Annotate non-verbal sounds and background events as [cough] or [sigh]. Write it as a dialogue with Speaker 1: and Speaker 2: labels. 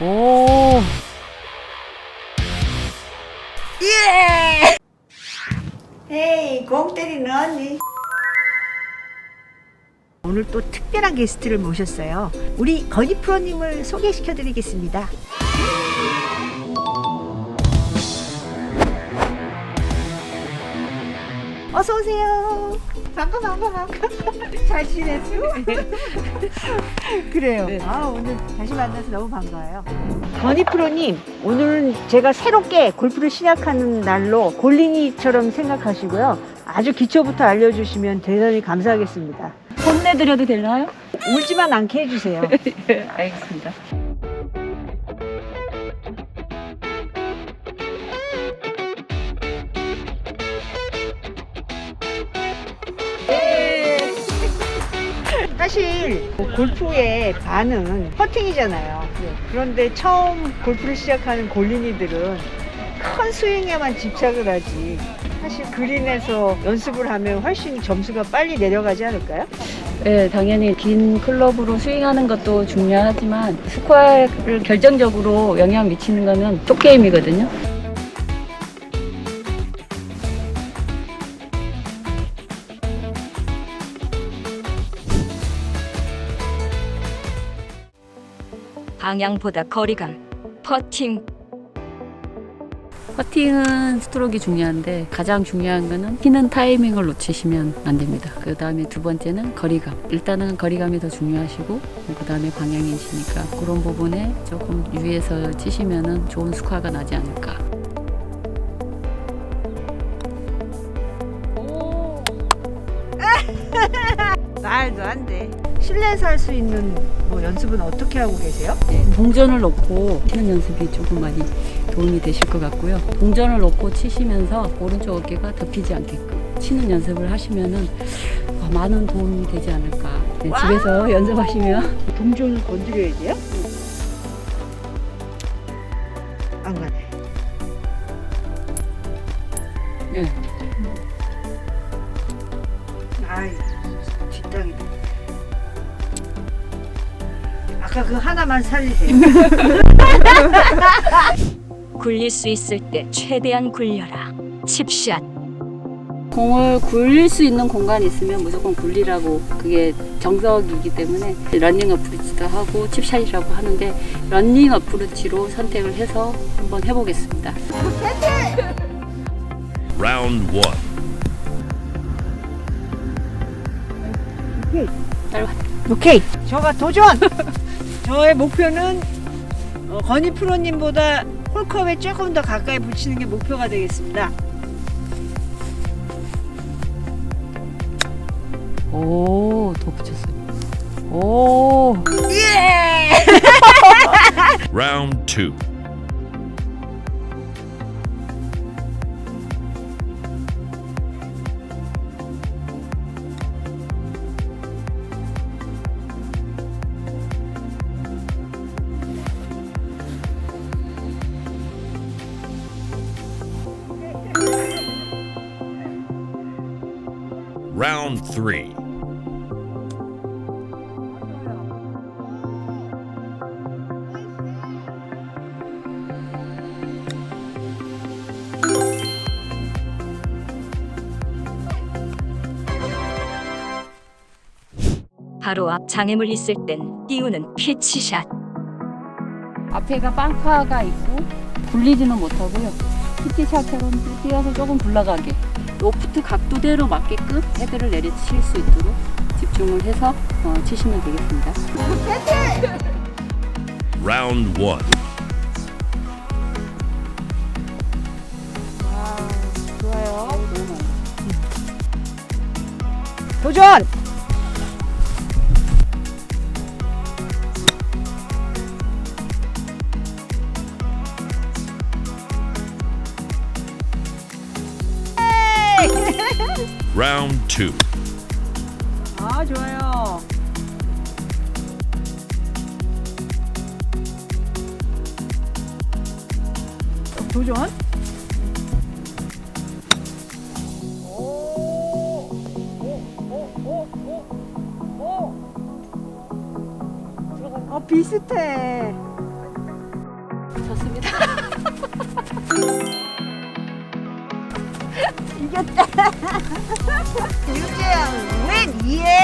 Speaker 1: 오.
Speaker 2: 예! 헤이, 공 때리는 언니. 오늘 또 특별한 게스트를 모셨어요. 우리 건희 프로님을 소개시켜 드리겠습니다. 어서 오세요. 반가 반가 반가. [laughs] 잘 지냈어? [laughs] 그래요.
Speaker 1: 네.
Speaker 2: 아 오늘 다시 만나서 너무 반가워요. 건희 프로님, 오늘은 제가 새롭게 골프를 시작하는 날로 골린이처럼 생각하시고요. 아주 기초부터 알려주시면 대단히 감사하겠습니다.
Speaker 1: 혼내드려도 되나요?
Speaker 2: 울지만 않게 해주세요.
Speaker 1: 네, [laughs] 알겠습니다.
Speaker 2: 사실 골프의 반은 퍼팅이잖아요. 그런데 처음 골프를 시작하는 골린이들은 큰 스윙에만 집착을 하지. 사실 그린에서 연습을 하면 훨씬 점수가 빨리 내려가지 않을까요?
Speaker 1: 네, 당연히 긴 클럽으로 스윙하는 것도 중요하지만 스코어를 결정적으로 영향 미치는 거는 숏게임이거든요.
Speaker 3: 방향보다 거리감. 퍼팅.
Speaker 1: 퍼팅은 스트로크가 중요한데 가장 중요한 거는 치는 타이밍을 놓치시면 안 됩니다. 그 다음에 두 번째는 거리감. 일단은 거리감이 더 중요하시고 그 다음에 방향이시니까 그런 부분에 조금 유의해서 치시면은 좋은 스코어가 나지 않을까. [laughs]
Speaker 2: 말도 안 돼. 실내에서 할 수 있는 뭐 연습은 어떻게 하고 계세요?
Speaker 1: 네, 동전을 넣고 치는 연습이 조금 많이 도움이 되실 것 같고요. 동전을 넣고 치시면서 오른쪽 어깨가 덮이지 않게끔 치는 연습을 하시면은 어, 많은 도움이 되지 않을까. 네, 집에서 연습하시면
Speaker 2: 동전을 건드려야 돼요? 안 가네.
Speaker 1: 네.
Speaker 2: 아까 그 하나만 살리세요. [laughs]
Speaker 3: 굴릴 수 있을 때 최대한 굴려라. 칩샷.
Speaker 1: 공을 굴릴 수 있는 공간이 있으면 무조건 굴리라고 그게 정석이기 때문에 러닝 어프로치도 하고 칩샷이라고 하는데 러닝 어프로치로 선택을 해서 한번 해보겠습니다.
Speaker 4: Round one.
Speaker 1: 짧아.
Speaker 2: 오케이. 저가 도전! [laughs] 저의 목표는 어, 건희 프로님보다 홀컵에 조금 더 가까이 붙이는 게 목표가 되겠습니다.
Speaker 1: 오, 더 붙였어요. 오,
Speaker 4: Round two. Round three.
Speaker 3: 바로 앞 장애물 있을 땐 띄우는 피치샷.
Speaker 1: 앞에가 빵카가 있고 굴리지는 못하고요. 피티샷처럼 뛰어서 조금 굴러가게 로프트 각도대로 맞게끔 헤드를 내리칠 수 있도록 집중을 해서 어, 치시면 되겠습니다.
Speaker 4: Round one.
Speaker 2: 좋아요. 도전!
Speaker 4: Round two.
Speaker 2: 아, 좋아요. 도전? 어 비슷해.
Speaker 1: 좋습니다. [laughs]
Speaker 2: 이겼다. [laughs] 유재양 웬 이해?